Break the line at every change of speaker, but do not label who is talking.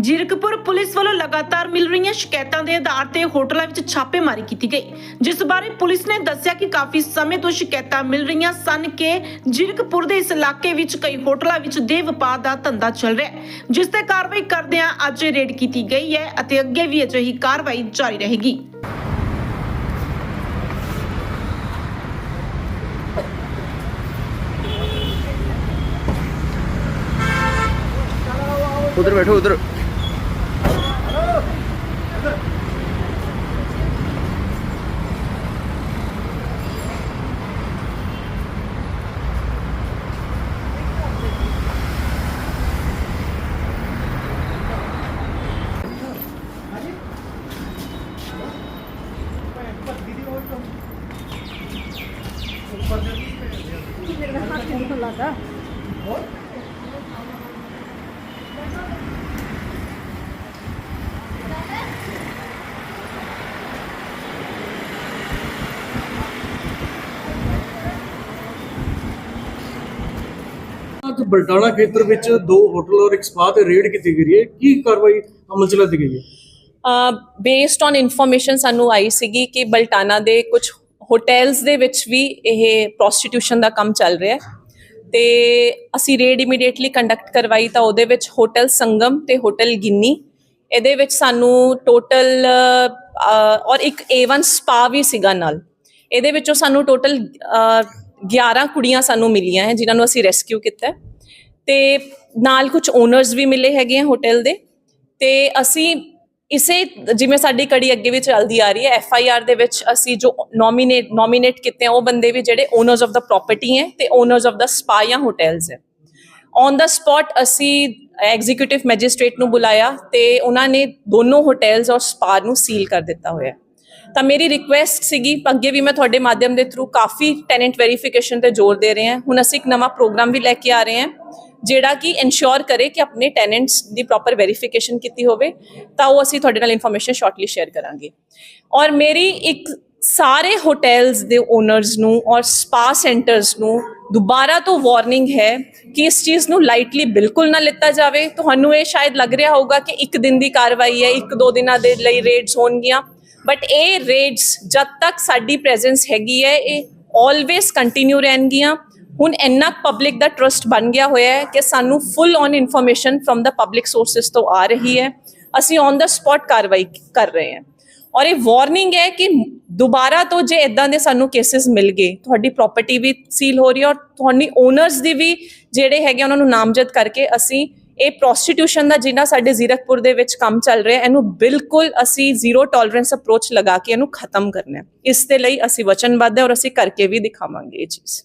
Zirakpur police ਵੱਲੋਂ ਲਗਾਤਾਰ ਮਿਲ ਰਹੀਆਂ ਸ਼ਿਕਾਇਤਾਂ ਦੇ ਆਧਾਰ ਤੇ ਹੋਟਲਾਂ ਵਿੱਚ ਛਾਪੇਮਾਰੀ ਕੀਤੀ ਗਈ, ਜਿਸ ਬਾਰੇ ਪੁਲਿਸ ਨੇ ਦੱਸਿਆ ਕਿ ਕਾਫੀ ਸਮੇਂ ਤੋਂ ਸ਼ਿਕਾਇਤਾਂ ਮਿਲ ਰਹੀਆਂ ਸਨ ਕਿ ਜੀਰਕਪੁਰ ਦੇ ਇਸ ਇਲਾਕੇ ਵਿੱਚ ਕਈ ਹੋਟਲਾਂ ਵਿੱਚ ਦੇ ਵਪਾਰ ਦਾ ਧੰਦਾ ਚੱਲ ਰਿਹਾ ਜਿਸ ਤੇ ਕਾਰਵਾਈ ਕਰਦਿਆਂ ਅੱਜ ਰੇਡ ਕੀਤੀ ਗਈ ਹੈ ਅਤੇ ਅੱਗੇ ਵੀ ਅਜਿਹੀ ਕਾਰਵਾਈ ਜਾਰੀ ਰਹੇਗੀ।
ਉਧਰ ਬੈਠੋ, ਉਧਰ। बैठो उधर
ਅੱਜ ਬਲਟਾਣਾ ਖੇਤਰ ਵਿੱਚ ਦੋ ਹੋਟਲ ਔਰ ਇੱਕ ਸਪਾ ਤੇ ਰੇਡ ਕੀਤੀ ਗਈ ਹੈ। ਕੀ ਕਾਰਵਾਈ ਅਮਲ ਚ ਲਿਆਂਦੀ ਗਈ ਹੈ?
ਬੇਸਡ ਔਨ ਇਨਫੋਰਮੇਸ਼ਨ ਸਾਨੂੰ ਆਈ ਸੀਗੀ ਕਿ ਬਲਟਾਨਾ ਦੇ ਕੁਝ ਹੋਟਲਸ ਦੇ ਵਿੱਚ ਵੀ ਇਹ ਪ੍ਰੋਸਟੀਟਿਊਸ਼ਨ ਦਾ ਕੰਮ ਚੱਲ ਰਿਹਾ ਹੈ। ਤੇ ਅਸੀਂ ਰੇਡ ਇਮੀਡੀਏਟਲੀ ਕੰਡਕਟ ਕਰਵਾਈ ਤਾਂ ਉਹਦੇ ਵਿੱਚ ਹੋਟਲ ਸੰਗਮ ਤੇ ਹੋਟਲ ਗਿੰਨੀ। ਇਹਦੇ ਵਿੱਚ ਸਾਨੂੰ ਟੋਟਲ ਔਰ ਇੱਕ A1 ਸਪਾ ਵੀ ਸੀਗਾ ਨਾਲ। ਇਹਦੇ ਵਿੱਚੋਂ ਸਾਨੂੰ ਟੋਟਲ 11 ਕੁੜੀਆਂ ਸਾਨੂੰ ਮਿਲੀਆਂ ਹੈ, ਜਿਨ੍ਹਾਂ ਨੂੰ ਅਸੀਂ ਰੈਸਕਿਊ ਕੀਤਾ ਹੈ। ਤੇ ਨਾਲ ਕੁਝ ਓਨਰਸ ਵੀ ਮਿਲੇ ਹੈਗੇ ਆ ਹੋਟਲ ਦੇ। ਤੇ ਅਸੀਂ ਇਸੇ ਜਿਵੇਂ ਸਾਡੀ ਕੜੀ ਅੱਗੇ ਵੀ ਚੱਲਦੀ ਆ ਰਹੀ ਹੈ ਐਫ ਆਈ ਆਰ ਦੇ ਵਿੱਚ ਅਸੀਂ ਜੋ ਨੋਮੀਨੇਟ ਨੋਮੀਨੇਟ ਕੀਤੇ ਆ, ਉਹ ਬੰਦੇ ਵੀ ਜਿਹੜੇ ਓਨਰਸ ਆਫ ਦਾ ਪ੍ਰਾਪਰਟੀ ਹੈ ਤੇ ਓਨਰਸ ਆਫ ਦਾ ਸਪਾ ਜਾਂ ਹੋਟਲਸ ਹੈ। ਔਨ ਦਾ ਸਪੌਟ ਅਸੀਂ ਐਗਜ਼ੀਕਿਊਟਿਵ ਮੈਜਿਸਟ੍ਰੇਟ ਨੂੰ ਬੁਲਾਇਆ ਤੇ ਉਹਨਾਂ ਨੇ ਦੋਨੋਂ ਹੋਟਲਸ ਔਰ ਸਪਾ ਨੂੰ ਸੀਲ ਕਰ ਦਿੱਤਾ ਹੋਇਆ ਹੈ। ਤਾਂ ਮੇਰੀ ਰਿਕੁਐਸਟ ਸੀਗੀ, ਅੱਗੇ ਵੀ ਮੈਂ ਤੁਹਾਡੇ ਮਾਧਿਅਮ ਦੇ ਥਰੂ ਕਾਫੀ ਟੈਨੈਂਟ ਵੈਰੀਫਿਕੇਸ਼ਨ ਤੇ ਜ਼ੋਰ ਦੇ ਰਹੇ ਹਾਂ। ਹੁਣ ਅਸੀਂ ਇੱਕ ਨਵਾਂ ਪ੍ਰੋਗਰਾਮ ਵੀ ਲੈ ਕੇ ਆ ਰਹੇ ਹਾਂ, ਜਿਹੜਾ ਕਿ ਇਨਸ਼ੋਰ ਕਰੇ ਕਿ ਆਪਣੇ ਟੈਨੈਂਟਸ ਦੀ ਪ੍ਰੋਪਰ ਵੈਰੀਫਿਕੇਸ਼ਨ ਕੀਤੀ ਹੋਵੇ, ਤਾਂ ਉਹ ਅਸੀਂ ਤੁਹਾਡੇ ਨਾਲ ਇਨਫੋਰਮੇਸ਼ਨ ਸ਼ਾਰਟਲੀ ਸ਼ੇਅਰ ਕਰਾਂਗੇ। ਔਰ ਮੇਰੀ ਇੱਕ ਸਾਰੇ ਹੋਟਲਸ ਦੇ ਓਨਰਸ ਨੂੰ ਔਰ ਸਪਾ ਸੈਂਟਰਸ ਨੂੰ ਦੁਬਾਰਾ ਤੋਂ ਵਾਰਨਿੰਗ ਹੈ ਕਿ ਇਸ ਚੀਜ਼ ਨੂੰ ਲਾਈਟਲੀ ਬਿਲਕੁਲ ਨਾ ਲਿੱਤਾ ਜਾਵੇ। ਤੁਹਾਨੂੰ ਇਹ ਸ਼ਾਇਦ ਲੱਗ ਰਿਹਾ ਹੋਊਗਾ ਕਿ ਇੱਕ ਦਿਨ ਦੀ ਕਾਰਵਾਈ ਹੈ, ਇੱਕ ਦੋ ਦਿਨਾਂ ਦੇ ਲਈ ਰੇਡਸ ਹੋਣਗੀਆਂ। ਬਟ ਇਹ ਰੇਡਸ ਜਦ ਤੱਕ ਸਾਡੀ ਪ੍ਰੈਜ਼ੈਂਸ ਹੈਗੀ ਹੈ, ਇਹ ਆਲਵੇਸ ਕੰਟੀਨਿਊ ਰਹਿਣਗੀਆਂ। ਹੁਣ ਇੰਨਾ ਪਬਲਿਕ ਦਾ ਟਰਸਟ ਬਣ ਗਿਆ ਹੋਇਆ ਹੈ ਕਿ ਸਾਨੂੰ full on information from the public sources ਤੋਂ ਆ ਰਹੀ ਹੈ। ਅਸੀਂ ਔਨ ਦਾ ਸਪੌਟ ਕਾਰਵਾਈ ਕਰ ਰਹੇ ਹਾਂ। ਔਰ ਇਹ ਵਾਰਨਿੰਗ ਹੈ ਕਿ ਦੁਬਾਰਾ ਤੋਂ ਜੇ ਇਦਾਂ ਦੇ ਸਾਨੂੰ ਕੇਸਿਸ ਮਿਲ ਗਏ, ਤੁਹਾਡੀ ਪ੍ਰਾਪਰਟੀ ਵੀ ਸੀਲ ਹੋ ਰਹੀ ਹੈ ਔਰ ਤੁਹਾਡੀ ਓਨਰਸ ਦੀ ਵੀ ਜਿਹੜੇ ਹੈਗੇ ਉਹਨਾਂ ਨੂੰ ਨਾਮਜ਼ਦ ਕਰਕੇ ਅਸੀਂ ਇਹ ਪ੍ਰੋਸਟੀਟਿਊਸ਼ਨ ਦਾ ਜਿਹੜਾ ਸਾਡੇ ਜ਼ੀਰਕਪੁਰ ਦੇ ਵਿੱਚ ਕੰਮ ਚੱਲ ਰਿਹਾ, ਇਹਨੂੰ ਬਿਲਕੁਲ ਅਸੀਂ ਜ਼ੀਰੋ ਟੋਲਰੈਂਸ ਅਪਰੋਚ ਲਗਾ ਕੇ ਇਹਨੂੰ ਖਤਮ ਕਰਨਾ ਹੈ। ਇਸ ਦੇ ਲਈ ਅਸੀਂ ਵਚਨਬੱਧ ਹੈ ਔਰ ਅਸੀਂ ਕਰਕੇ ਵੀ ਦਿਖਾਵਾਂਗੇ ਇਹ ਚੀਜ਼।